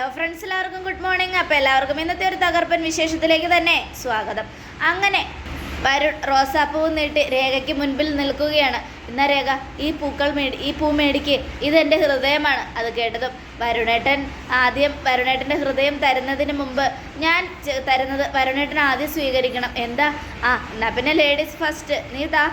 Hello friends എല്ലാവർക്കും good morning അപ്പോൾ എല്ലാവർക്കും ഇന്നത്തെ ഒരു തകർപ്പൻ വിശേഷത്തിലേക്ക് തന്നെ സ്വാഗതം. അങ്ങനെ വരുൺ റോസാപ്പൂ നീട്ടി രേഖയ്ക്ക് മുൻപിൽ നിൽക്കുകയാണ്. എന്നാ രേഖ? ഈ പൂക്കൾ മേടി ഈ പൂ മേടിക്ക്. ഇതെന്റെ ഹൃദയമാണ് അത് കേട്ടതും വരുണേട്ടൻ ആദ്യം വരുണേട്ടന്റെ ഹൃദയം തരുന്നതിന് മുമ്പ് ഞാൻ തരുന്നത് വരുണേട്ടൻ ആദ്യം സ്വീകരിക്കണം. എന്താ? ആ എന്നാൽ പിന്നെ ലേഡീസ് ഫസ്റ്റ് നീ താ.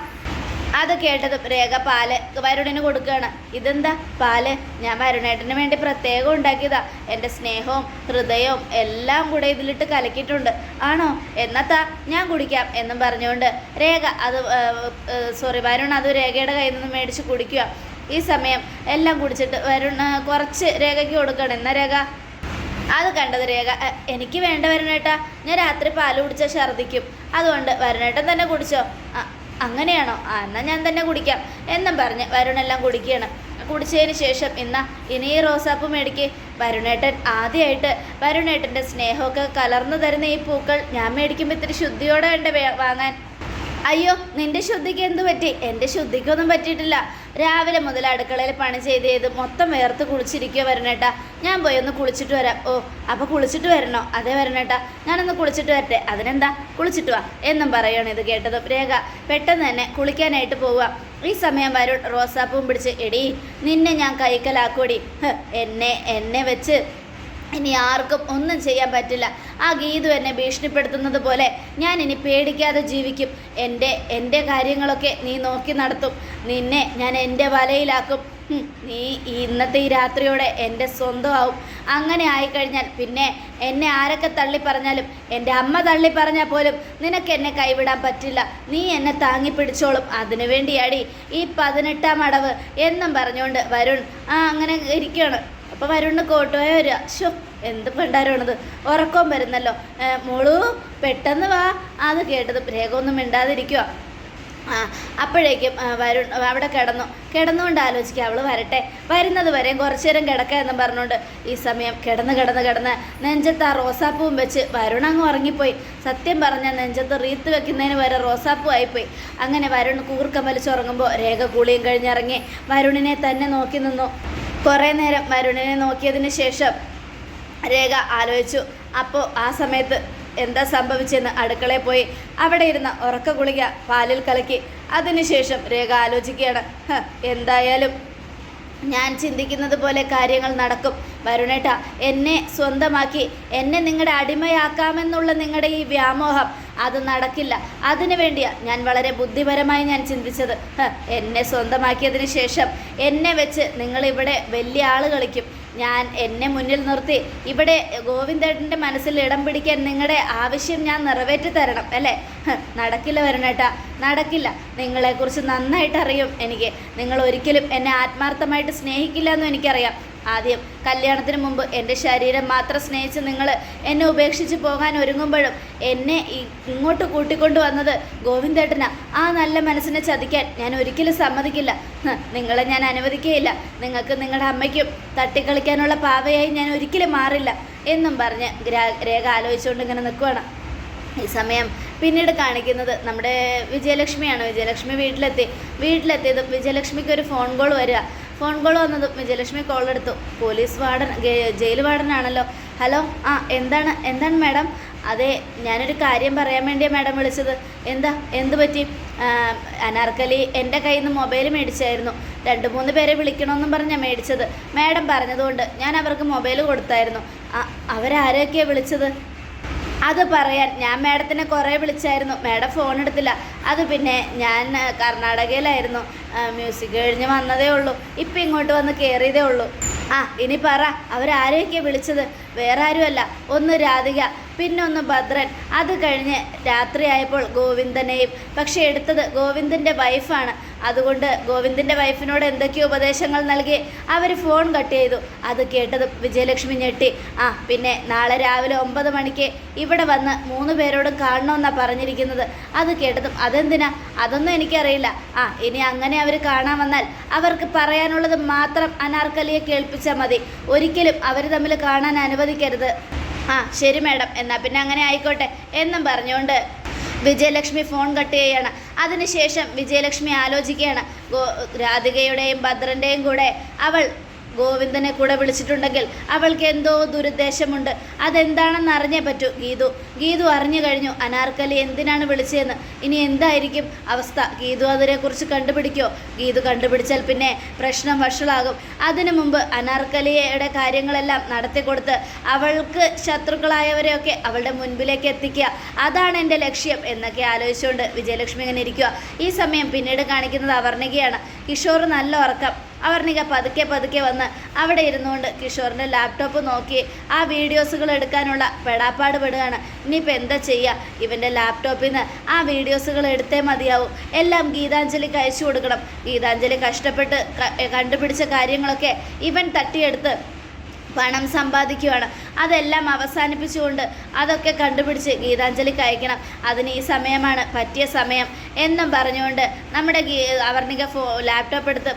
അത് കേട്ടതും രേഖ പാൽ വരുണിന് കൊടുക്കുകയാണ്. ഇതെന്താ? പാൽ. ഞാൻ വരുണേട്ടന് വേണ്ടി പ്രത്യേകം ഉണ്ടാക്കിയതാ. എന്റെ സ്നേഹവും ഹൃദയവും എല്ലാം കൂടെ ഇതിലിട്ട് കലക്കിയിട്ടുണ്ട്. ആണോ? എന്നത്താ ഞാൻ കുടിക്കാം എന്നും പറഞ്ഞുകൊണ്ട് രേഖ അത് സോറി വരുൺ അത് രേഖയുടെ കയ്യിൽ നിന്ന് മേടിച്ച് കുടിക്കുക. ഈ സമയം എല്ലാം കുടിച്ചിട്ട് വരുൺ കുറച്ച് രേഖയ്ക്ക് കൊടുക്കണം. എന്നാ രേഖ? അത് കണ്ടത് രേഖ "എ, എനിക്ക് വേണ്ട വരുണേട്ടാ. ഞാൻ രാത്രി പാൽ കുടിച്ചാൽ ഛർദ്ദിക്കും. അതുകൊണ്ട് വരണേട്ടൻ തന്നെ കുടിച്ചോ. "അ, അങ്ങനെയാണോ? ആ എന്നാൽ ഞാൻ തന്നെ കുടിക്കാം. എന്നും പറഞ്ഞ് വരുണെല്ലാം കുടിക്കുകയാണ്. കുടിച്ചതിന് ശേഷം ഇന്നാ ഇനി ഈ റോസാപ്പ് മേടിക്ക്. വരുണേട്ടൻ ആദ്യമായിട്ട് വരുണേട്ടന്റെ സ്നേഹമൊക്കെ കലർന്നു തരുന്ന ഈ പൂക്കൾ ഞാൻ മേടിക്കുമ്പോൾ ഇത്തിരി ശുദ്ധിയോടെ വേണ്ട വാങ്ങാൻ അയ്യോ നിന്റെ ശുദ്ധിക്ക് എന്ത് പറ്റി? എന്റെ ശുദ്ധിക്കൊന്നും പറ്റിയിട്ടില്ല. രാവിലെ മുതൽ അടുക്കളയിൽ പണി ചെയ്ത് ചെയ്ത് മൊത്തം വേർത്ത് കുളിച്ചിരിക്കുക വരണേട്ടാ. ഞാൻ പോയി ഒന്ന് കുളിച്ചിട്ട് വരാം. ഓ അപ്പോൾ കുളിച്ചിട്ട് വരണോ? അതെ വരണേട്ടാ. ഞാനൊന്ന് കുളിച്ചിട്ട് വരട്ടെ. അതിനെന്താ? കുളിച്ചിട്ട് വാ. എന്നും പറയണം ഇത് കേട്ടതും രേഖ. പെട്ടെന്ന് തന്നെ കുളിക്കാനായിട്ട് പോവുക. ഈ സമയം വരുൺ റോസാപ്പൂവും പിടിച്ച് എടി നിന്നെ ഞാൻ കൈക്കലാക്കൂടി എന്നെ എന്നെ വെച്ച് ഇനി ആർക്കും ഒന്നും ചെയ്യാൻ പറ്റില്ല. ആ ഗീതു എന്നെ ഭീഷണിപ്പെടുത്തുന്നത് പോലെ ഞാൻ ഇനി പേടിക്കാതെ ജീവിക്കും. എന്റെ എന്റെ കാര്യങ്ങളൊക്കെ നീ നോക്കി നടത്തും. നിന്നെ ഞാൻ എന്റെ വലയിലാക്കും. നീ ഇന്നത്തെ ഈ രാത്രിയോടെ എന്റെ സ്വന്തമാവും. അങ്ങനെ ആയിക്കഴിഞ്ഞാൽ പിന്നെ എന്നെ ആരൊക്കെ തള്ളി പറഞ്ഞാലും എന്റെ അമ്മ തള്ളി പറഞ്ഞാൽ പോലും നിനക്ക് എന്നെ കൈവിടാൻ പറ്റില്ല. നീ എന്നെ താങ്ങി പിടിച്ചോളും. അതിനു വേണ്ടിയാടി ഈ പതിനെട്ടാം അടവ് എന്നും പറഞ്ഞുകൊണ്ട് വരുൺ ആ അങ്ങനെ ഇരിക്കുകയാണ്. അപ്പോൾ വരുണ് കോട്ടുപോയ വരിക ഷോ എന്ത് പെണ്ടാരാണത്. ഉറക്കം വരുന്നല്ലോ. മോളു പെട്ടെന്ന് വാ. അത് കേട്ടത് രേഖ ഒന്നും മിണ്ടാതിരിക്കുക ആ അപ്പോഴേക്കും വരു വരുൺ അവിടെ കിടന്നു. കിടന്നുകൊണ്ട് ആലോചിക്കുക അവൾ വരട്ടെ. വരുന്നത് വരെ കുറച്ചു നേരം കിടക്കുക എന്നും പറഞ്ഞുകൊണ്ട് ഈ സമയം കിടന്ന് കിടന്ന് കിടന്ന് നെഞ്ചത്ത് ആ റോസാപ്പൂവും വെച്ച് വരുൺ അങ്ങ് ഉറങ്ങിപ്പോയി. സത്യം പറഞ്ഞാൽ നെഞ്ചത്ത് റീത്ത് വെക്കുന്നതിന് വരെ റോസാപ്പൂ ആയിപ്പോയി. അങ്ങനെ വരുൺ കൂർക്കം വലിച്ചുറങ്ങുമ്പോൾ രേഖ കൂളിയും കഴിഞ്ഞിറങ്ങി വരുണിനെ തന്നെ നോക്കി നിന്നു. കുറേ നേരം വരുണിനെ നോക്കിയതിന് ശേഷം രേഖ ആലോചിച്ചു. അപ്പോൾ ആ സമയത്ത് എന്താ സംഭവിച്ചെന്ന് അടുക്കളയിൽ പോയി അവിടെ ഇരുന്ന ഉറക്ക ഗുളിക പാലിൽ കലക്കി. അതിനുശേഷം രേഖ ആലോചിക്കുകയാണ്. എന്തായാലും ഞാൻ ചിന്തിക്കുന്നത് പോലെ കാര്യങ്ങൾ നടക്കും. വരുണേട്ട എന്നെ സ്വന്തമാക്കി എന്നെ നിങ്ങളുടെ അടിമയാക്കാമെന്നുള്ള നിങ്ങളുടെ ഈ വ്യാമോഹം അത് നടക്കില്ല. അതിനു വേണ്ടിയാണ് ഞാൻ വളരെ ബുദ്ധിപരമായി ഞാൻ ചിന്തിച്ചത്. എന്നെ സ്വന്തമാക്കിയതിന് ശേഷം എന്നെ വെച്ച് നിങ്ങളിവിടെ വലിയ ആൾ കളിക്കും. ഞാൻ എന്നെ മുന്നിൽ നിർത്തി. ഇവിടെ ഗോവിന്ദേട്ടന്റെ മനസ്സിൽ ഇടം പിടിക്കാൻ നിങ്ങളുടെ ആവശ്യം ഞാൻ നിറവേറ്റി തരണം അല്ലേ നടക്കില്ല വരണേട്ടാ. നടക്കില്ല. നിങ്ങളെക്കുറിച്ച് നന്നായിട്ട് അറിയും എനിക്ക്. നിങ്ങൾ ഒരിക്കലും എന്നെ ആത്മാർത്ഥമായിട്ട് സ്നേഹിക്കില്ല എന്നും എനിക്കറിയാം. ആദ്യം കല്യാണത്തിന് മുമ്പ് എന്റെ ശരീരം മാത്രം സ്നേഹിച്ച് നിങ്ങൾ എന്നെ ഉപേക്ഷിച്ച് പോകാൻ ഒരുങ്ങുമ്പോഴും എന്നെ ഇങ്ങോട്ട് കൂട്ടിക്കൊണ്ടു വന്നത് ഗോവിന്ദേട്ടനാ. ആ നല്ല മനസ്സിനെ ചതിക്കാൻ ഞാൻ ഒരിക്കലും സമ്മതിക്കില്ല. നിങ്ങളെ ഞാൻ അനുവദിക്കുകയില്ല. നിങ്ങൾക്ക് നിങ്ങളുടെ അമ്മയ്ക്കും തട്ടിക്കളിക്കാനുള്ള പാവയായി ഞാൻ ഒരിക്കലും മാറില്ല എന്നും പറഞ്ഞ് രേഖ ആലോചിച്ചുകൊണ്ട് ഇങ്ങനെ നിൽക്കുകയാണ് ഈ സമയം പിന്നീട് കാണിക്കുന്നത് നമ്മുടെ വിജയലക്ഷ്മിയാണ്. വിജയലക്ഷ്മി വീട്ടിലെത്തി. വീട്ടിലെത്തിയതും വിജയലക്ഷ്മിക്ക് ഒരു ഫോൺ കോൾ വരിക. ഫോൺ കോൾ വന്നതും വിജയലക്ഷ്മി കോൾ എടുത്തു. പോലീസ് വാർഡൻ ജയിൽ വാർഡനാണല്ലോ. ഹലോ ആ എന്താണ് എന്താണ് മാഡം? അതെ ഞാനൊരു കാര്യം പറയാൻ വേണ്ടിയാണ് മാഡം വിളിച്ചത്. എന്താ എന്ത് പറ്റി? അനാർക്കലി എന്റെ കയ്യിൽ നിന്ന് മൊബൈൽ മേടിച്ചായിരുന്നു. രണ്ട് മൂന്ന് പേരെ വിളിക്കണമെന്നും പറഞ്ഞാൽ മേടിച്ചത്. മാഡം പറഞ്ഞതുകൊണ്ട് ഞാൻ അവർക്ക് മൊബൈൽ കൊടുത്തായിരുന്നു. അവരാരൊക്കെയാണ് വിളിച്ചത്? അത് പറയാൻ ഞാൻ മാഡത്തിനെ കുറേ വിളിച്ചായിരുന്നു. മാഡം ഫോൺ എടുത്തില്ല. അത് പിന്നെ ഞാൻ കർണാടകയിലായിരുന്നു. മ്യൂസിക് കഴിഞ്ഞ് വന്നതേ ഉള്ളൂ. ഇപ്പം ഇങ്ങോട്ട് വന്ന് കയറിയതേ ഉള്ളൂ. ആ ഇനി പറ. അവരാരെയൊക്കെ വിളിച്ചത്? വേറെ ആരുമല്ല. ഒന്ന് രാധിക. പിന്നൊന്ന് ഭദ്രൻ. അത് കഴിഞ്ഞ് രാത്രിയായപ്പോൾ ഗോവിന്ദനെയും. പക്ഷെ എടുത്തത് ഗോവിന്ദന്റെ വൈഫാണ്. അതുകൊണ്ട് ഗോവിന്ദന്റെ വൈഫിനോട് എന്തൊക്കെയോ ഉപദേശങ്ങൾ നൽകി അവർ ഫോൺ കട്ട് ചെയ്തു. അത് കേട്ടത് വിജയലക്ഷ്മി ഞെട്ടി. ആ പിന്നെ നാളെ രാവിലെ ഒമ്പത് മണിക്ക് ഇവിടെ വന്ന് മൂന്ന് പേരോടും കാണണമെന്നാണ് പറഞ്ഞിരിക്കുന്നത്. അത് കേട്ടതും അതെന്തിനാ? അതൊന്നും എനിക്കറിയില്ല. ആ ഇനി അങ്ങനെ അവർ കാണാൻ വന്നാൽ അവർക്ക് പറയാനുള്ളത് മാത്രം അനാർക്കലിയെ കേൾപ്പിച്ചാൽ മതി. ഒരിക്കലും അവർ തമ്മിൽ കാണാൻ അനുവദിക്കരുത്. ആ ശരി മാഡം. എന്നാൽ പിന്നെ അങ്ങനെ ആയിക്കോട്ടെ എന്നും പറഞ്ഞുകൊണ്ട് വിജയലക്ഷ്മി ഫോൺ കട്ട് ചെയ്യുകയാണ് അതിനുശേഷം വിജയലക്ഷ്മി ആലോചിക്കുകയാണ്. രാധികയുടെയും ഭദ്രന്റെയും കൂടെ അവൾ ഗോവിന്ദനെ കൂടെ വിളിച്ചിട്ടുണ്ടെങ്കിൽ അവൾക്ക് എന്തോ ദുരുദ്ദേശമുണ്ട്. അതെന്താണെന്ന് അറിഞ്ഞേ പറ്റൂ ഗീതു. ഗീതു അറിഞ്ഞു കഴിഞ്ഞു അനാർക്കലി എന്തിനാണ് വിളിച്ചതെന്ന്. ഇനി എന്തായിരിക്കും അവസ്ഥ? ഗീതു അതിനെക്കുറിച്ച് കണ്ടുപിടിക്കോ? ഗീതു കണ്ടുപിടിച്ചാൽ പിന്നെ പ്രശ്നം വഷളാകും. അതിനു മുമ്പ് അനാർക്കലിയുടെ കാര്യങ്ങളെല്ലാം നടത്തിക്കൊടുത്ത് അവൾക്ക് ശത്രുക്കളായവരെയൊക്കെ അവളുടെ മുൻപിലേക്ക് എത്തിക്കുക. അതാണ് എന്റെ ലക്ഷ്യം എന്നൊക്കെ ആലോചിച്ചുകൊണ്ട് വിജയലക്ഷ്മി ഇങ്ങനെ ഇരിക്കുക. ഈ സമയം പിന്നീട് കാണിക്കുന്നത് അവർണികയാണ് കിഷോർ നല്ല ഉറക്കം. അവർണിക പതുക്കെ പതുക്കെ വന്ന് അവിടെ ഇരുന്നുകൊണ്ട് കിഷോറിന്റെ ലാപ്ടോപ്പ് നോക്കി ആ വീഡിയോസുകൾ എടുക്കാനുള്ള പെടാപ്പാട് പെടുകയാണ് ഇനിയിപ്പോൾ എന്താ ചെയ്യുക ഇവന്റെ ലാപ്ടോപ്പിൽ നിന്ന് ആ വീഡിയോസുകൾ എടുത്തേ മതിയാവും. എല്ലാം ഗീതാഞ്ജലിക്ക് അയച്ചു കൊടുക്കണം. ഗീതാഞ്ജലി കഷ്ടപ്പെട്ട് കണ്ടുപിടിച്ച കാര്യങ്ങളൊക്കെ ഇവൻ തട്ടിയെടുത്ത് പണം സമ്പാദിക്കുകയാണ് അതെല്ലാം അവസാനിപ്പിച്ചുകൊണ്ട് അതൊക്കെ കണ്ടുപിടിച്ച് ഗീതാഞ്ജലിക്ക് അയക്കണം. അതിന് ഈ സമയമാണ് പറ്റിയ സമയം എന്നും പറഞ്ഞുകൊണ്ട് നമ്മുടെ ഗീ അവർണിക ഫോ ലാപ്ടോപ്പ് എടുത്ത്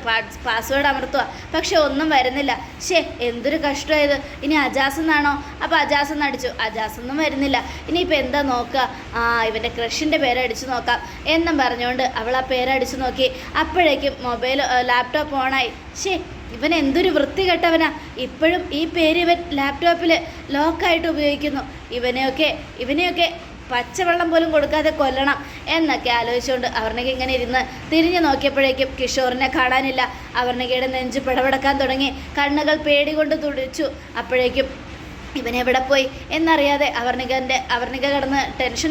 പാസ്വേഡ് അമർത്തുക. പക്ഷെ ഒന്നും വരുന്നില്ല. ഷേ എന്തൊരു കഷ്ടമായത് ഇനി അജാസ് എന്നാണോ? അപ്പോൾ അജാസ് എന്ന് അടിച്ചു. അജാസ് ഒന്നും വരുന്നില്ല. ഇനിയിപ്പോൾ എന്താ നോക്കുക? ആ ഇവന്റെ ക്രഷിന്റെ പേര് നോക്കാം എന്നും പറഞ്ഞുകൊണ്ട് അവൾ ആ പേര് അടിച്ചു നോക്കി. അപ്പോഴേക്കും മൊബൈൽ ലാപ്ടോപ്പ് ഓണായി. ഷേ ഇവൻ എന്തൊരു വൃത്തികെട്ടവനാ. ഇപ്പോഴും ഈ പേര് ഇവൻ ലാപ്ടോപ്പിൽ ലോക്കായിട്ട് ഉപയോഗിക്കുന്നു. ഇവനെയൊക്കെ ഇവനെയൊക്കെ പച്ചവെള്ളം പോലും കൊടുക്കാതെ കൊല്ലണം എന്നൊക്കെ ആലോചിച്ചുകൊണ്ട് അവർണിക ഇങ്ങനെ ഇരുന്ന് തിരിഞ്ഞു നോക്കിയപ്പോഴേക്കും കിഷോറിനെ കാണാനില്ല. അവർണികയുടെ നെഞ്ച് പിടപെടക്കാൻ തുടങ്ങി. കണ്ണുകൾ പേടി കൊണ്ട് തുടിച്ചു. അപ്പോഴേക്കും ഇവൻ എവിടെ പോയി? എന്നറിയാതെ അവർണികന്റെ അവർണിക കിടന്ന്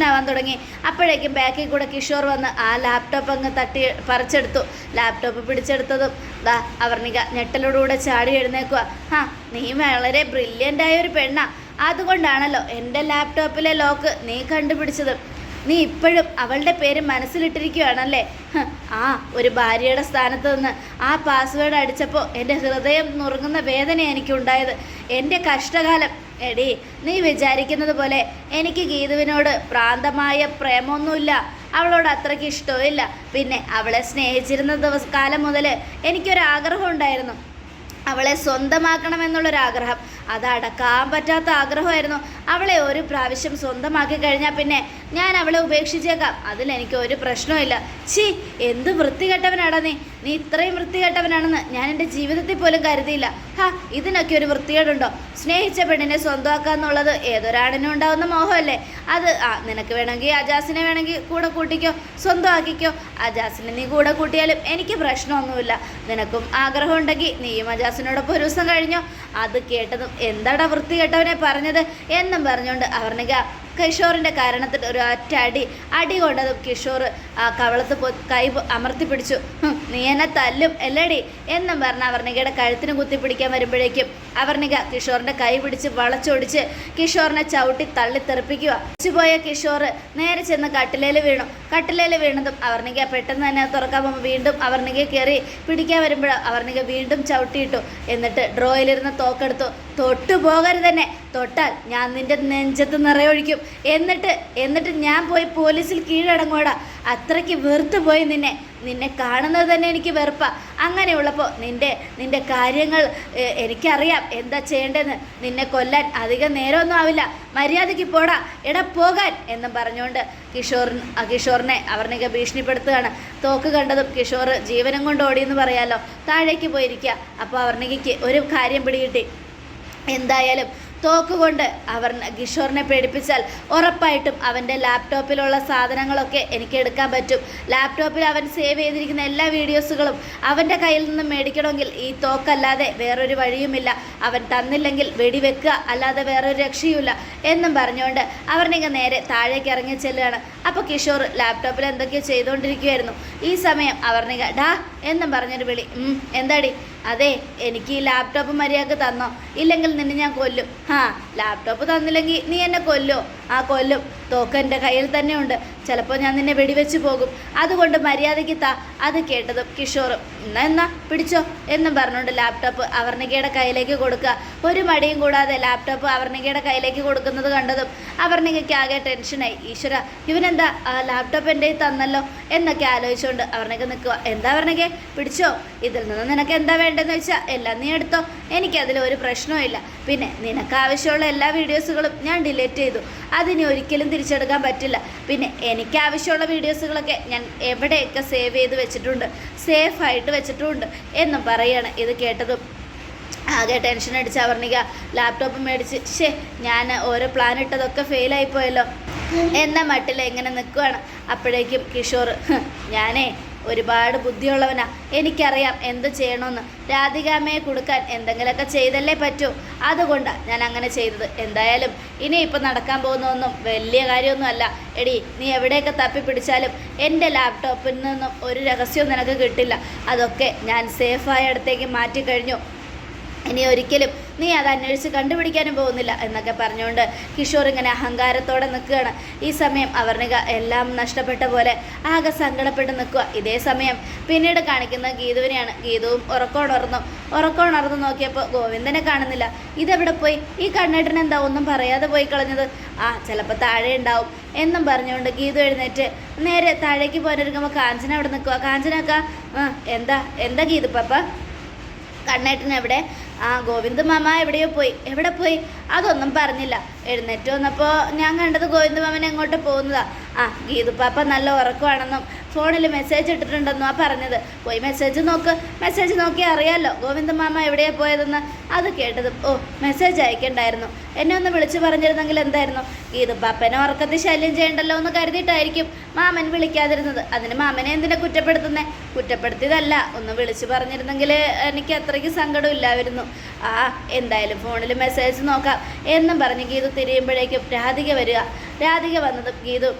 ആവാൻ തുടങ്ങി. അപ്പോഴേക്കും ബാക്കിൽ കൂടെ കിഷോർ വന്ന് ആ ലാപ്ടോപ്പ് അങ്ങ് തട്ടി പറിച്ചെടുത്തു. ലാപ്ടോപ്പ് പിടിച്ചെടുത്തതും ദാ അവർണിക ഞെട്ടലോടുകൂടെ ചാടി എഴുന്നേക്കുക ആ നീ വളരെ ബ്രില്യന്റ് ആയ ഒരു പെണ്ണാ. അതുകൊണ്ടാണല്ലോ എന്റെ ലാപ്ടോപ്പിലെ ലോക്ക് നീ കണ്ടുപിടിച്ചത്. നീ ഇപ്പോഴും അവളുടെ പേര് മനസ്സിലിട്ടിരിക്കുകയാണല്ലേ ആ ഒരു ഭാര്യയുടെ സ്ഥാനത്ത് നിന്ന് ആ പാസ്വേഡ് അടിച്ചപ്പോൾ എന്റെ ഹൃദയം നുറുങ്ങുന്ന വേദന എനിക്കുണ്ടായത്. എന്റെ കഷ്ടകാലം എടി നീ വിചാരിക്കുന്നത് പോലെ എനിക്ക് ഗീതുവിനോട് പ്രാന്തമായ പ്രേമമൊന്നുമില്ല അവളോട് അത്രയ്ക്ക് ഇഷ്ടവുമില്ല. പിന്നെ അവളെ സ്നേഹിച്ചിരുന്ന ദിവസ കാലം മുതൽ എനിക്കൊരാഗ്രഹം ഉണ്ടായിരുന്നു. അവളെ സ്വന്തമാക്കണമെന്നുള്ളൊരാഗ്രഹം. അത് അടക്കാൻ പറ്റാത്ത ആഗ്രഹമായിരുന്നു. അവളെ ഒരു പ്രാവശ്യം സ്വന്തമാക്കി കഴിഞ്ഞാൽ പിന്നെ ഞാൻ അവളെ ഉപേക്ഷിച്ചേക്കാം. അതിൽ എനിക്ക് ഒരു പ്രശ്നവുമില്ല. ഛീ എന്ത് വൃത്തികെട്ടവനാടാ നീ. നീ ഇത്രയും വൃത്തികെട്ടവനാണെന്ന് ഞാൻ എന്റെ ജീവിതത്തിൽ പോലും കരുതിയില്ല. ഹാ ഇതിനൊക്കെ ഒരു വൃത്തികേടുണ്ടോ? സ്നേഹിച്ച പെണ്ണിനെ സ്വന്തമാക്കുക എന്നുള്ളത് ഏതൊരാണിനും ഉണ്ടാവുന്ന മോഹമല്ലേ? അത് ആ നിനക്ക് വേണമെങ്കിൽ അജാസിനെ വേണമെങ്കിൽ കൂടെ കൂട്ടിക്കോ സ്വന്തമാക്കിക്കോ. അജാസിനെ നീ കൂടെ കൂട്ടിയാലും എനിക്ക് പ്രശ്നമൊന്നുമില്ല. നിനക്കും ആഗ്രഹം ഉണ്ടെങ്കിൽ നീയും അജാസിനോടൊപ്പം ഒരു ദിവസം കഴിഞ്ഞോ. അത് കേട്ടതും എന്താടാ വൃത്തി കേട്ടവനെ പറഞ്ഞത് എന്നും പറഞ്ഞുകൊണ്ട് അവർണിക കിഷോറിന്റെ കാരണത്തിൽ ഒരു ഒറ്റ അടി അടി കൊണ്ടത് കിഷോർ കവളത്ത് കൈ അമർത്തി പിടിച്ചു. "ഹും, നീ എന്നെ തല്ലും എല്ലടി എന്നും പറഞ്ഞ് അവർണികയുടെ കഴുത്തിന് കുത്തിപ്പിടിക്കാൻ വരുമ്പോഴേക്കും അവർണിക കിഷോറിന്റെ കൈ പിടിച്ച് വളച്ചൊടിച്ച് കിഷോറിനെ ചവിട്ടി തള്ളി തെറിപ്പിക്കുക പോയ കിഷോർ നേരെ ചെന്ന് കട്ടിലേൽ വീണു. കട്ടിലേൽ വീണതും അവർണിക പെട്ടെന്ന് തന്നെ തുറക്കാൻ പോകുമ്പോൾ വീണ്ടും അവർണിക കയറി പിടിക്കാൻ വരുമ്പോൾ അവർണിക വീണ്ടും ചവിട്ടിയിട്ടു. എന്നിട്ട് ഡ്രോയിലിരുന്ന് തോക്കെടുത്തു. തൊട്ടു പോകരുത് തന്നെ തൊട്ടാൽ ഞാൻ നിന്റെ നെഞ്ചത്ത് നിറയൊഴിക്കും. എന്നിട്ട് എന്നിട്ട് ഞാൻ പോയി പോലീസിൽ കീഴടങ്ങോടാ അത്രയ്ക്ക് വെറുത്തു പോയി നിന്നെ. നിന്നെ കാണുന്നത് തന്നെ എനിക്ക് വെറുപ്പാ. അങ്ങനെയുള്ളപ്പോൾ നിന്റെ നിന്റെ കാര്യങ്ങൾ എനിക്കറിയാം. എന്താ ചെയ്യേണ്ടതെന്ന്. നിന്നെ കൊല്ലാൻ അധികം നേരമൊന്നും ആവില്ല. മര്യാദയ്ക്ക് പോടാ. എടാ പോകാൻ എന്നും പറഞ്ഞുകൊണ്ട് കിഷോർ കിഷോറിനെ അവർണിക ഭീഷണിപ്പെടുത്തുകയാണ്. തോക്ക് കണ്ടതും കിഷോർ ജീവനം കൊണ്ട് ഓടിയെന്ന് പറയാലോ. താഴേക്ക് പോയിരിക്കുക അപ്പോൾ അവർണികയ്ക്ക് ഒരു കാര്യം പിടികിട്ടി. എന്തായാലും തോക്കുകൊണ്ട് അവർ കിഷോറിനെ പേടിപ്പിച്ചാൽ ഉറപ്പായിട്ടും അവന്റെ ലാപ്ടോപ്പിലുള്ള സാധനങ്ങളൊക്കെ എനിക്ക് എടുക്കാൻ പറ്റും. ലാപ്ടോപ്പിൽ അവൻ സേവ് ചെയ്തിരിക്കുന്ന എല്ലാ വീഡിയോസുകളും അവന്റെ കയ്യിൽ നിന്ന് മേടിക്കണമെങ്കിൽ ഈ തോക്കല്ലാതെ വേറൊരു വഴിയുമില്ല. അവൻ തന്നില്ലെങ്കിൽ വെടിവെക്കുക അല്ലാതെ വേറൊരു രക്ഷയുമില്ല എന്നും പറഞ്ഞുകൊണ്ട് അവരുടെ നേരെ താഴേക്ക് ഇറങ്ങി ചെല്ലുകയാണ്. അപ്പോൾ കിഷോർ ലാപ്ടോപ്പിൽ എന്തൊക്കെയോ ചെയ്തുകൊണ്ടിരിക്കുകയായിരുന്നു ഈ സമയം അവർണിക ഡാ എന്നും പറഞ്ഞൊരു വിളി. "ഉം, എന്താടി? അതെ എനിക്ക് ഈ ലാപ്ടോപ്പ് മര്യാദയ്ക്ക് തന്നോ? ഇല്ലെങ്കിൽ നിന്നെ ഞാൻ കൊല്ലും. ആ ലാപ്ടോപ്പ് തന്നില്ലെങ്കിൽ നീ എന്നെ കൊല്ലോ. ആ കൊല്ലും. തോക്ക് എന്റെ കയ്യിൽ തന്നെയുണ്ട്. ചിലപ്പോൾ ഞാൻ നിന്നെ വെടിവെച്ച് പോകും. അതുകൊണ്ട് മര്യാദയ്ക്ക് താ. അത് കേട്ടതും കിഷോറും. എന്നാ എന്നാ പിടിച്ചോ. എന്നും പറഞ്ഞുകൊണ്ട് ലാപ്ടോപ്പ് അവർണികയുടെ കയ്യിലേക്ക് കൊടുക്കുക. ഒരു മടിയും കൂടാതെ ലാപ്ടോപ്പ് അവർണികയുടെ കയ്യിലേക്ക് കൊടുക്കുന്നത് കണ്ടതും അവർണികയ്ക്ക് ആകെ ടെൻഷനായി ഈശ്വര ഇവനെന്താ? ലാപ്ടോപ്പ് എന്റെ തന്നല്ലോ എന്നൊക്കെ ആലോചിച്ചുകൊണ്ട് അവർണിക നിൽക്കുക എന്താ അവർണികെ? പിടിച്ചോ? ഇതിൽ നിന്ന് നിനക്ക് എന്താ വേണ്ടതെന്ന് വെച്ചാൽ എല്ലാം നീ എടുത്തോ. എനിക്കതിൽ ഒരു പ്രശ്നവുമില്ല പിന്നെ നിനക്ക് ആവശ്യമുള്ള എല്ലാ വീഡിയോസുകളും ഞാൻ ഡിലീറ്റ് ചെയ്തു. അതിനി ഒരിക്കലും തിരിച്ചെടുക്കാൻ പറ്റില്ല. പിന്നെ എനിക്ക് ആവശ്യമുള്ള വീഡിയോസുകളൊക്കെ ഞാൻ എവിടെയൊക്കെ സേവ് ചെയ്ത് വെച്ചിട്ടുണ്ട് സേഫായിട്ട് വെച്ചിട്ടുമുണ്ട് എന്നും പറയാണ് ഇത് കേട്ടതും. ആകെ ടെൻഷൻ അടിച്ച് അവർണിക ലാപ്ടോപ്പ് മേടിച്ച് ഷേ ഞാൻ ഓരോ പ്ലാൻ ഇട്ടതൊക്കെ ഫെയിലായി പോയല്ലോ എന്ന മട്ടിൽ എങ്ങനെ നിൽക്കുവാണ് അപ്പോഴേക്കും കിഷോർ "ഹ്, ഞാനേ ഒരുപാട് ബുദ്ധിയുള്ളവനാ. എനിക്കറിയാം എന്ത് ചെയ്യണമെന്ന് രാധികാമ്മയെ കൊടുക്കാൻ എന്തെങ്കിലുമൊക്കെ ചെയ്തല്ലേ പറ്റൂ. അതുകൊണ്ടാണ് ഞാൻ അങ്ങനെ ചെയ്തത്. എന്തായാലും ഇനി ഇപ്പം നടക്കാൻ പോകുന്നതൊന്നും വലിയ കാര്യമൊന്നുമല്ല. എടി നീ എവിടെയൊക്കെ തപ്പി പിടിച്ചാലും എന്റെ ലാപ്ടോപ്പിൽ നിന്നും ഒരു രഹസ്യവും നിനക്ക് കിട്ടില്ല. അതൊക്കെ ഞാൻ സേഫായ അടുത്തേക്ക് മാറ്റിക്കഴിഞ്ഞു. ഇനി ഒരിക്കലും നീ അത് അന്വേഷിച്ച് കണ്ടുപിടിക്കാനും പോകുന്നില്ല എന്നൊക്കെ പറഞ്ഞുകൊണ്ട് കിഷോർ ഇങ്ങനെ അഹങ്കാരത്തോടെ നിൽക്കുകയാണ്. ഈ സമയം അവർണിക എല്ലാം നഷ്ടപ്പെട്ട പോലെ ആകെ സങ്കടപ്പെട്ട് നിൽക്കുക. ഇതേ സമയം പിന്നീട് കാണിക്കുന്ന ഗീതുവിനെയാണ്. ഗീതുവും ഉറക്കോണർന്നു ഉറക്കോണർന്നു നോക്കിയപ്പോൾ ഗോവിന്ദനെ കാണുന്നില്ല. ഇതെവിടെ പോയി? ഈ കണ്ണേട്ടൻ എന്താ ഒന്നും പറയാതെ പോയി കളഞ്ഞത്? ആ ചിലപ്പോൾ താഴെ ഉണ്ടാവും എന്നും പറഞ്ഞുകൊണ്ട് ഗീതു എഴുന്നേറ്റ് നേരെ താഴേക്ക് പോകാനൊരുങ്ങുമ്പോൾ കാഞ്ചന അവിടെ നിൽക്കുക. കാഞ്ചനക്ക എന്താ? എന്താ ഗീതു പപ്പ? കണ്ണേട്ടൻ എവിടെ? ആ ഗോവിന്ദ മാമ എവിടെയോ പോയി. എവിടെ പോയി? അതൊന്നും പറഞ്ഞില്ല. എഴുന്നേറ്റ് വന്നപ്പോൾ ഞാൻ കണ്ടത് ഗോവിന്ദ മാമൻ എങ്ങോട്ട് പോകുന്നതാ. ആ ഗീതുപ്പാപ്പ നല്ല ഉറക്കമാണെന്നും ഫോണിൽ മെസ്സേജ് ഇട്ടിട്ടുണ്ടെന്നും ആ പറഞ്ഞത്. പോയി മെസ്സേജ് നോക്ക്. മെസ്സേജ് നോക്കി ഗോവിന്ദ മാമ എവിടെയാ പോയതെന്ന്. അത് കേട്ടതും ഓ മെസ്സേജ് അയക്കണ്ടായിരുന്നു. എന്നെ ഒന്ന് വിളിച്ചു പറഞ്ഞിരുന്നെങ്കിൽ എന്തായിരുന്നു? ഗീതുപ്പാപ്പനെ ഉറക്കത്തിൽ ശല്യം ചെയ്യണ്ടല്ലോ എന്ന് കരുതിയിട്ടായിരിക്കും മാമൻ വിളിക്കാതിരുന്നത്. അതിന് മാമനെ എന്തിനെ കുറ്റപ്പെടുത്തുന്നേ? കുറ്റപ്പെടുത്തിയതല്ല. ഒന്ന് വിളിച്ചു പറഞ്ഞിരുന്നെങ്കിൽ എനിക്ക് അത്രയ്ക്ക് സങ്കടമില്ലായിരുന്നു ആ എന്തായാലും ഫോണിൽ മെസ്സേജ് നോക്കാം. എന്നും പറഞ്ഞ് ഗീതു തിരിയുമ്പോഴേക്കും രാധിക വരിക. രാധിക വന്നതും ഗീതു.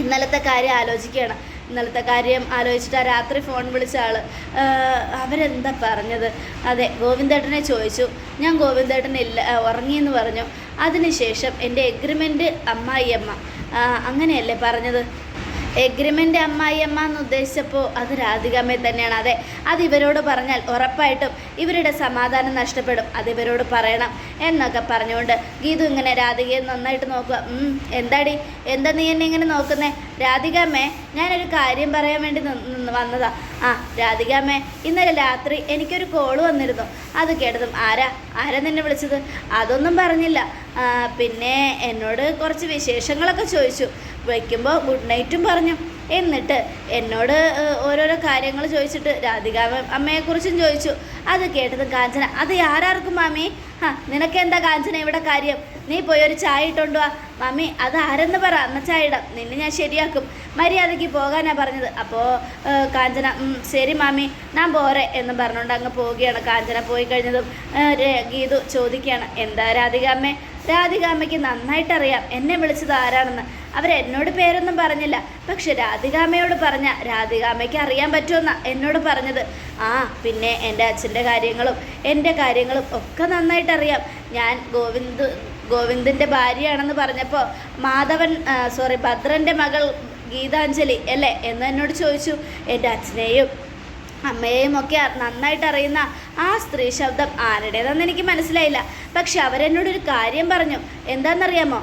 ഇന്നലത്തെ കാര്യം ആലോചിക്കുകയാണ്. ഇന്നലത്തെ കാര്യം ആലോചിച്ചിട്ട് ആ രാത്രി ഫോൺ വിളിച്ച ആൾ അവരെന്താ പറഞ്ഞത്? അതെ ഗോവിന്ദേട്ടനെ ചോദിച്ചു. ഞാൻ ഗോവിന്ദേട്ടൻ ഇല്ല ഉറങ്ങിയെന്ന് പറഞ്ഞു. അതിനുശേഷം എന്റെ എഗ്രിമെന്റ് അമ്മായിയമ്മ അങ്ങനെയല്ലേ പറഞ്ഞത്? എഗ്രിമെന്റ് അമ്മായിയമ്മ എന്ന് ഉദ്ദേശിച്ചപ്പോൾ അത് രാധികാമ്മയെ തന്നെയാണ്. അതെ അത് ഇവരോട് പറഞ്ഞാൽ ഉറപ്പായിട്ടും ഇവരുടെ സമാധാനം നഷ്ടപ്പെടും. അത് ഇവരോട് പറയണം എന്നൊക്കെ പറഞ്ഞുകൊണ്ട് ഗീതു ഇങ്ങനെ രാധികയെ നന്നായിട്ട് നോക്കുക. "ഉം, എന്താടി? എന്താ നീ എന്നെ ഇങ്ങനെ നോക്കുന്നേ? രാധികാമ്മേ ഞാനൊരു കാര്യം പറയാൻ വേണ്ടി വന്നതാ. ആ രാധികാമ്മേ ഇന്നലെ രാത്രി എനിക്കൊരു കോൾ വന്നിരുന്നു. അത് കേട്ടതും ആരാ? ആരാ നിന്നെ വിളിച്ചത്? അതൊന്നും പറഞ്ഞില്ല. പിന്നെ എന്നോട് കുറച്ച് വിശേഷങ്ങളൊക്കെ ചോദിച്ചു. വയ്ക്കുമ്പോൾ ഗുഡ് നൈറ്റും പറഞ്ഞു. എന്നിട്ട് എന്നോട് ഓരോരോ കാര്യങ്ങൾ ചോദിച്ചിട്ട് രാധിക അമ്മയെക്കുറിച്ചും ചോദിച്ചു. അത് കേട്ടത് കാഞ്ചന. അത് ആരാർക്കും മാമി? ആ നിനക്കെന്താ കാഞ്ചന ഇവിടെ കാര്യം? നീ പോയി ഒരു ചായ ഇട്ടുകൊണ്ട് വാ. മമ്മി അത് ആരെന്ന് പറ. എന്നാൽ ചായ ഇടാം. നിന്നെ ഞാൻ ശരിയാക്കും. മര്യാദയ്ക്ക് പോകാനാ പറഞ്ഞത്. അപ്പോൾ കാഞ്ചന "ഉം, ശരി മാമി ഞാൻ പോരെ എന്ന് പറഞ്ഞുകൊണ്ട് അങ്ങ് പോവുകയാണ്. കാഞ്ചന പോയി കഴിഞ്ഞതും ഗീതു ചോദിക്കുകയാണ്. എന്താ രാധികാമ്മേ രാധികാമ്മയ്ക്ക് നന്നായിട്ട് അറിയാം എന്നെ വിളിച്ചത് ആരാണെന്ന്. അവരെന്നോട് പേരൊന്നും പറഞ്ഞില്ല. പക്ഷെ രാധികാമ്മയോട് പറഞ്ഞ രാധികാമ്മയ്ക്ക് അറിയാൻ പറ്റുമെന്നാ എന്നോട് പറഞ്ഞത്. ആ പിന്നെ എന്റെ അച്ഛന്റെ കാര്യങ്ങളും എന്റെ കാര്യങ്ങളും ഒക്കെ നന്നായിട്ട് അറിയാം ഞാൻ ഗോവിന്ദ് ഗോവിന്ദിന്റെ ഭാര്യയാണെന്ന് പറഞ്ഞപ്പോൾ മാധവൻ സോറി ഭദ്രന്റെ മകൾ ഗീതാഞ്ജലി അല്ലേ എന്ന് എന്നോട് ചോദിച്ചു. എന്റെ അച്ഛനെയും അമ്മയെയും ഒക്കെ നന്നായിട്ട് അറിയുന്ന ആ സ്ത്രീ ശബ്ദം ആരുടേതെന്ന് എനിക്ക് മനസ്സിലായില്ല. പക്ഷെ അവരെന്നോടൊരു കാര്യം പറഞ്ഞു. എന്താണെന്നറിയാമോ?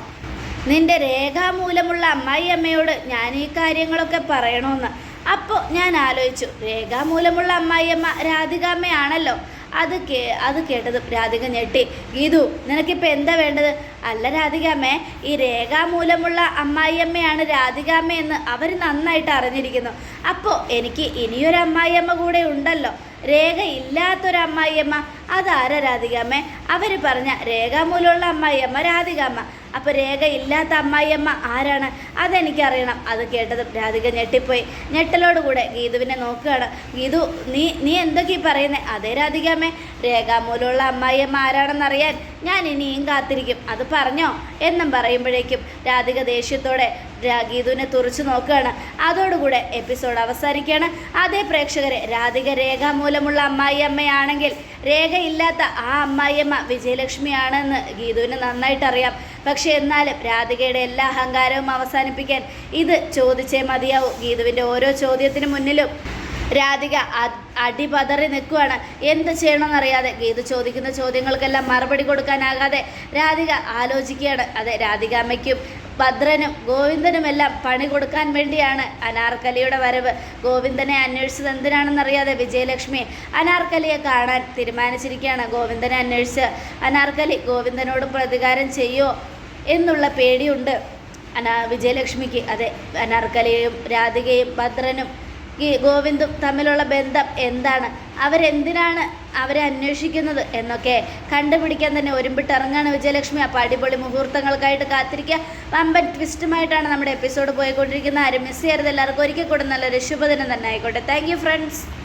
നിന്റെ രേഖാമൂലമുള്ള അമ്മായി അമ്മയോട് ഞാൻ ഈ കാര്യങ്ങളൊക്കെ പറയണമെന്ന് അപ്പോൾ ഞാൻ ആലോചിച്ചു. രേഖാമൂലമുള്ള അമ്മായിയമ്മ രാധികാമ്മയാണല്ലോ. അത് കേ അത് കേട്ടതും രാധിക ഞെട്ടി. ഗീതു നിനക്കിപ്പോൾ എന്താ വേണ്ടത്? അല്ല രാധികാമ്മേ ഈ രേഖാമൂലമുള്ള അമ്മായിയമ്മയാണ് രാധികാമ്മ എന്ന് അവർ നന്നായിട്ട് അറിഞ്ഞിരിക്കുന്നു. അപ്പോൾ എനിക്ക് ഇനിയൊരു അമ്മായിയമ്മ കൂടെ ഉണ്ടല്ലോ. രേഖ ഇല്ലാത്തൊരു അമ്മായിയമ്മ അതാരാ രാധികാമ്മേ? അവർ പറഞ്ഞ രേഖാമൂലമുള്ള അമ്മായിയമ്മ രാധികാമ്മ. അപ്പോൾ രേഖ ഇല്ലാത്ത അമ്മായിയമ്മ ആരാണ്? അതെനിക്കറിയണം. അത് കേട്ടതും രാധിക ഞെട്ടിപ്പോയി. ഞെട്ടലോടുകൂടെ ഗീതുവിനെ നോക്കുകയാണ്. ഗീതു നീ നീ എന്തൊക്കെ ഈ പറയുന്നത് അതേ രാധികാമ്മേ രേഖാമൂലമുള്ള അമ്മായിയമ്മ ആരാണെന്നറിയാൻ ഞാൻ ഇനിയും കാത്തിരിക്കും. അത് പറഞ്ഞോ? എന്നും പറയുമ്പോഴേക്കും രാധിക ദേഷ്യത്തോടെ ഗീതുവിനെ തുറച്ചു നോക്കുകയാണ്. അതോടുകൂടെ എപ്പിസോഡ് അവസാനിക്കുകയാണ്. അതേ പ്രേക്ഷകരെ രാധിക രേഖ മൂലമുള്ള അമ്മായി അമ്മയാണെങ്കിൽ രേഖയില്ലാത്ത ആ അമ്മായിയമ്മ വിജയലക്ഷ്മിയാണെന്ന് ഗീതുവിന് നന്നായിട്ടറിയാം. പക്ഷെ എന്നാലും രാധികയുടെ എല്ലാ അഹങ്കാരവും അവസാനിപ്പിക്കാൻ ഇത് ചോദിച്ചേ മതിയാവൂ ഗീതുവിന്റെ ഓരോ ചോദ്യത്തിന് മുന്നിലും. രാധിക അടിപതറി നിൽക്കുകയാണ് എന്ത് ചെയ്യണമെന്നറിയാതെ ഗീതു ചോദിക്കുന്ന ചോദ്യങ്ങൾക്കെല്ലാം മറുപടി കൊടുക്കാനാകാതെ രാധിക ആലോചിക്കുകയാണ്. അതെ രാധികാമ്മയ്ക്കും ഭദ്രനും ഗോവിന്ദനുമെല്ലാം പണി കൊടുക്കാൻ വേണ്ടിയാണ് അനാർക്കലിയുടെ വരവ്. ഗോവിന്ദനെ അന്വേഷിച്ചത് എന്തിനാണെന്നറിയാതെ വിജയലക്ഷ്മി അനാർക്കലിയെ കാണാൻ തീരുമാനിച്ചിരിക്കുകയാണ്. ഗോവിന്ദനെ അന്വേഷിച്ച് അനാർക്കലി ഗോവിന്ദനോട് പ്രതികാരം ചെയ്യോ എന്നുള്ള പേടിയുണ്ട്. അനാ വിജയലക്ഷ്മിക്ക്. അതെ അനാർക്കലിയും രാധികയും ഭദ്രനും ഗോവിന്ദും തമ്മിലുള്ള ബന്ധം എന്താണ്? അവരെന്തിനാണ് അവരെ അന്വേഷിക്കുന്നത് എന്നൊക്കെ കണ്ടുപിടിക്കാൻ തന്നെ ഒരുമ്പിട്ടിറങ്ങാണ് വിജയലക്ഷ്മി. അപ്പോൾ അടിപൊളി മുഹൂർത്തങ്ങൾക്കായിട്ട് കാത്തിരിക്കുക. വമ്പൻ ട്വിസ്റ്റുമായിട്ടാണ് നമ്മുടെ എപ്പിസോഡ് പോയിക്കൊണ്ടിരിക്കുന്നത്. ആരും മിസ് ചെയ്യരുത് എല്ലാവർക്കും. ഒരിക്കൽ കൂടെ നല്ലൊരു ശുഭദിനം തന്നെ ആയിക്കോട്ടെ. Thank friends